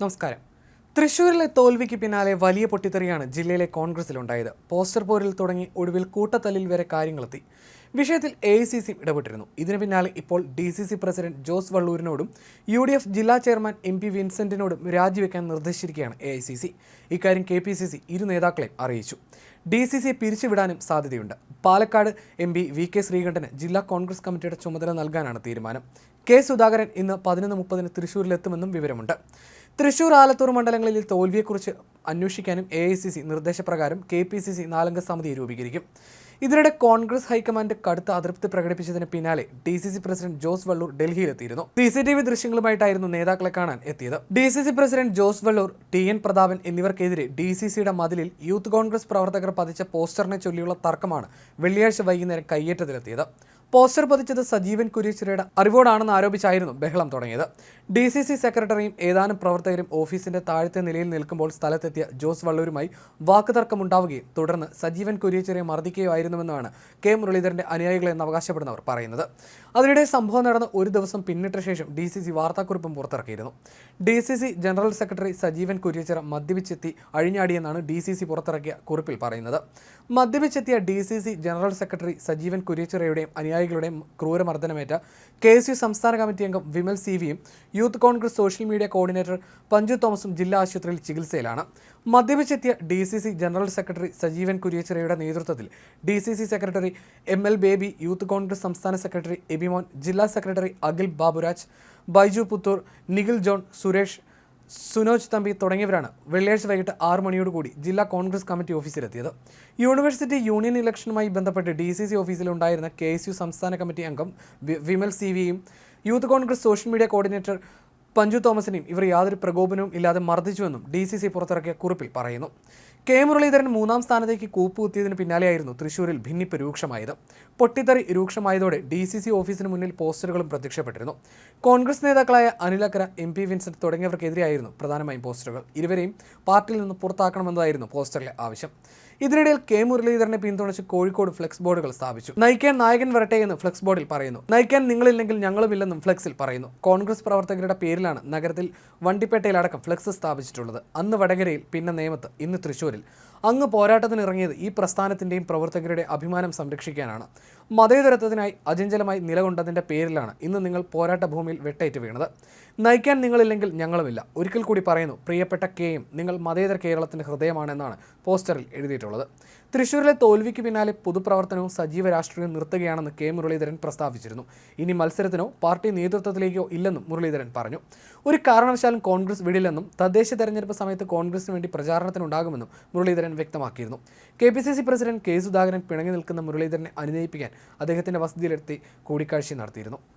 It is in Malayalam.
നമസ്കാരം. തൃശൂരിലെ തോൽവിക്ക് പിന്നാലെ വലിയ പൊട്ടിത്തെറിയാണ് ജില്ലയിലെ കോൺഗ്രസിലുണ്ടായത്. പോസ്റ്റർ പോരിൽ തുടങ്ങി ഒടുവിൽ കൂട്ടത്തല്ലിൽ വരെ കാര്യങ്ങളെത്തി. വിഷയത്തിൽ എ സി സി ഇടപെട്ടിരുന്നു. ഇതിന് പിന്നാലെ ഇപ്പോൾ D C C president Jose വള്ളൂരിനോടും U D F ജില്ലാ ചെയർമാൻ എം പി വിൻസെന്റിനോടും രാജിവെക്കാൻ നിർദ്ദേശിച്ചിരിക്കുകയാണ് എ ഐ സി സി ഇക്കാര്യം കെ പി സി സി ഇരു നേതാക്കളെയും അറിയിച്ചു. ഡി സി സി പിരിച്ചുവിടാനും സാധ്യതയുണ്ട്. Palakkad M P V K Sreekandan ജില്ലാ കോൺഗ്രസ് കമ്മിറ്റിയുടെ ചുമതല നൽകാനാണ് തീരുമാനം. കെ സുധാകരൻ ഇന്ന് പതിനൊന്ന് മുപ്പതിന് തൃശ്ശൂരിലെത്തുമെന്നും വിവരമുണ്ട്. തൃശൂർ ആലത്തൂർ മണ്ഡലങ്ങളിൽ തോൽവിയെക്കുറിച്ച് അന്വേഷിക്കാനും എ ഐ സി സി നിർദ്ദേശപ്രകാരം കെ പി സി സി നാലംഗ സമിതിയെ രൂപീകരിക്കും. ഇതിനിടെ കോൺഗ്രസ് ഹൈക്കമാൻഡ് കടുത്ത അതൃപ്തി പ്രകടിപ്പിച്ചതിന് പിന്നാലെ D C C president Jose Vallur ഡൽഹിയിലെത്തിയിരുന്നു. C C T V ദൃശ്യങ്ങളുമായിട്ടായിരുന്നു നേതാക്കളെ കാണാൻ എത്തിയത്. D C C president Jose Vallur T N Prathapan എന്നിവർക്കെതിരെ D C സിയുടെ മതിലിൽ യൂത്ത് കോൺഗ്രസ് പ്രവർത്തകർ പതിച്ച പോസ്റ്ററിനെ ചൊല്ലിയുള്ള തർക്കമാണ് വെള്ളിയാഴ്ച വൈകുന്നേരം കയ്യേറ്റത്തിലെത്തിയത്. പോസ്റ്റർ പതിച്ചത് സജീവൻ കുരീശ്വരയുടെ അറിവോടാണെന്ന് ആരോപിച്ചായിരുന്നു ബഹളം തുടങ്ങിയത്. ഡി സി സി സെക്രട്ടറിയും ഏതാനും പ്രവർത്തകരും ഓഫീസിന്റെ താഴത്തെ നിലയിൽ നിൽക്കുമ്പോൾ സ്ഥലത്തെത്തിയ ജോസ് വള്ളൂരുമായി വാക്കുതർക്കമുണ്ടാവുകയും തുടർന്ന് സജീവൻ കുരീശ്വരയെ മർദ്ദിക്കുകയായിരുന്നുവെന്നാണ് കെ മുരളീധരന്റെ അനുയായികളെന്ന് അവകാശപ്പെടുന്നവർ പറയുന്നത്. അതിനിടെ സംഭവം നടന്ന് ഒരു ദിവസം പിന്നിട്ട ശേഷം ഡി സി സി വാർത്താക്കുറിപ്പും പുറത്തിറക്കിയിരുന്നു. D C C general secretary Sajeevan Kuriachira മദ്യപിച്ചെത്തി അഴിഞ്ഞാടിയെന്നാണ് ഡി സി സി പുറത്തിറക്കിയ കുറിപ്പിൽ പറയുന്നത്. മദ്യപിച്ചെത്തിയ D C C general secretary Sajeevan കുര്യച്ചിറയുടെയും അനുയായികളുടെയും ക്രൂരമർദ്ദനമേറ്റ കെ എസ് യു സംസ്ഥാന കമ്മിറ്റി അംഗം വിമൽ സി വിയും youth Congress social media coordinator Panchu തോമസും ജില്ലാ ആശുപത്രിയിൽ ചികിത്സയിലാണ്. മദ്യപിച്ചെത്തിയ D C C general secretary Sajeevan കുര്യച്ചിറയുടെ നേതൃത്വത്തിൽ D C C secretary M L Baby youth Congress സംസ്ഥാന സെക്രട്ടറി എബിമോൻ ജില്ലാ സെക്രട്ടറി അഖിൽ ബാബുരാജ് ബൈജു പുത്തൂർ നിഖിൽ ജോൺ സുരേഷ് സുനോജ് തമ്പി തുടങ്ങിയവരാണ് വെള്ളിയാഴ്ച വൈകിട്ട് ആറ് മണിയോടുകൂടി ജില്ലാ കോൺഗ്രസ് കമ്മിറ്റി ഓഫീസിലെത്തിയത്. യൂണിവേഴ്സിറ്റി യൂണിയൻ ഇലക്ഷനുമായി ബന്ധപ്പെട്ട് ഡി സി സി ഓഫീസിലുണ്ടായിരുന്ന കെ എസ് യു സംസ്ഥാന കമ്മിറ്റി അംഗം വിമൽ സി വിയും youth Congress social media coordinator Panchu തോമസിനെയും ഇവർ യാതൊരു പ്രകോപനവും ഇല്ലാതെ മർദ്ദിച്ചുവെന്നും ഡി സി സി പുറത്തിറക്കിയ കുറിപ്പിൽ പറയുന്നു. കെ മുരളീധരൻ മൂന്നാം സ്ഥാനത്തേക്ക് കൂപ്പുകുത്തിയതിന് പിന്നാലെയായിരുന്നു തൃശൂരിൽ ഭിന്നിപ്പ് രൂക്ഷമായത്. പൊട്ടിത്തെറി രൂക്ഷമായതോടെ ഡി സി സി ഓഫീസിന് മുന്നിൽ പോസ്റ്ററുകളും പ്രത്യക്ഷപ്പെട്ടിരുന്നു. കോൺഗ്രസ് നേതാക്കളായ അനിലക്കര എം പി വിൻസെന്റ് തുടങ്ങിയവർക്കെതിരെയായിരുന്നു പ്രധാനമായും പോസ്റ്ററുകൾ. ഇരുവരെയും പാർട്ടിയിൽ നിന്ന് പുറത്താക്കണമെന്നതായിരുന്നു പോസ്റ്ററിലെ ആവശ്യം. ഇതിനിടയിൽ കെ മുരളീധരനെ പിന്തുണച്ച് കോഴിക്കോട് ഫ്ലെക്സ് ബോർഡുകൾ സ്ഥാപിച്ചു. നയിക്കാൻ നായകൻ വരട്ടെ എന്ന് ഫ്ലെക്സ് ബോർഡിൽ പറയുന്നു. നയിക്കാൻ നിങ്ങളില്ലെങ്കിൽ ഞങ്ങളുമില്ലെന്നും ഫ്ലെക്സിൽ പറയുന്നു. കോൺഗ്രസ് പ്രവർത്തകരുടെ പേരിലാണ് നഗരത്തിൽ വണ്ടിപ്പേട്ടയിലടക്കം ഫ്ലെക്സ് സ്ഥാപിച്ചിട്ടുള്ളത്. അന്ന് വടകരയിൽ പിന്നെ നേമത്ത് ഇന്ന് തൃശ്ശൂരിൽ. അങ്ങ് പോരാട്ടത്തിന് ഇറങ്ങിയത് ഈ പ്രസ്ഥാനത്തിന്റെയും പ്രവർത്തകരുടെ അഭിമാനം സംരക്ഷിക്കാനാണ്. മതേതരത്വത്തിനായി അചഞ്ചലമായി നിലകൊണ്ടതിന്റെ പേരിലാണ് ഇന്ന് നിങ്ങൾ പോരാട്ട ഭൂമിയിൽ വെട്ടേറ്റ് വീണത്. നയിക്കാൻ നിങ്ങളില്ലെങ്കിൽ ഞങ്ങളുമില്ല. ഒരിക്കൽ കൂടി പറയുന്നു പ്രിയപ്പെട്ട കെയും നിങ്ങൾ മതേതര കേരളത്തിന്റെ ഹൃദയമാണെന്നാണ് പോസ്റ്ററിൽ എഴുതിയിട്ടുള്ളത്. തൃശ്ശൂരിലെ തോൽവിക്ക് പിന്നാലെ പൊതുപ്രവർത്തനവും സജീവ രാഷ്ട്രീയവും നിർത്തുകയാണെന്ന് കെ മുരളീധരൻ പ്രസ്താവിച്ചിരുന്നു. ഇനി മത്സരത്തിനോ പാർട്ടി നേതൃത്വത്തിലേക്കോ ഇല്ലെന്നും മുരളീധരൻ പറഞ്ഞു. ഒരു കാരണവശാലും കോൺഗ്രസ് വിടില്ലെന്നും തദ്ദേശ തെരഞ്ഞെടുപ്പ് സമയത്ത് കോൺഗ്രസിന് വേണ്ടി പ്രചാരണത്തിനുണ്ടാകുമെന്നും മുരളീധരൻ വ്യക്തമാക്കിയിരുന്നു. K P C C president K Sudhakaran പിണങ്ങി നിൽക്കുന്ന മുരളീധരനെ അനുനയിപ്പിക്കാൻ അദ്ദേഹത്തിന്റെ വസതിയിലെത്തി കൂടിക്കാഴ്ച നടത്തിയിരുന്നു.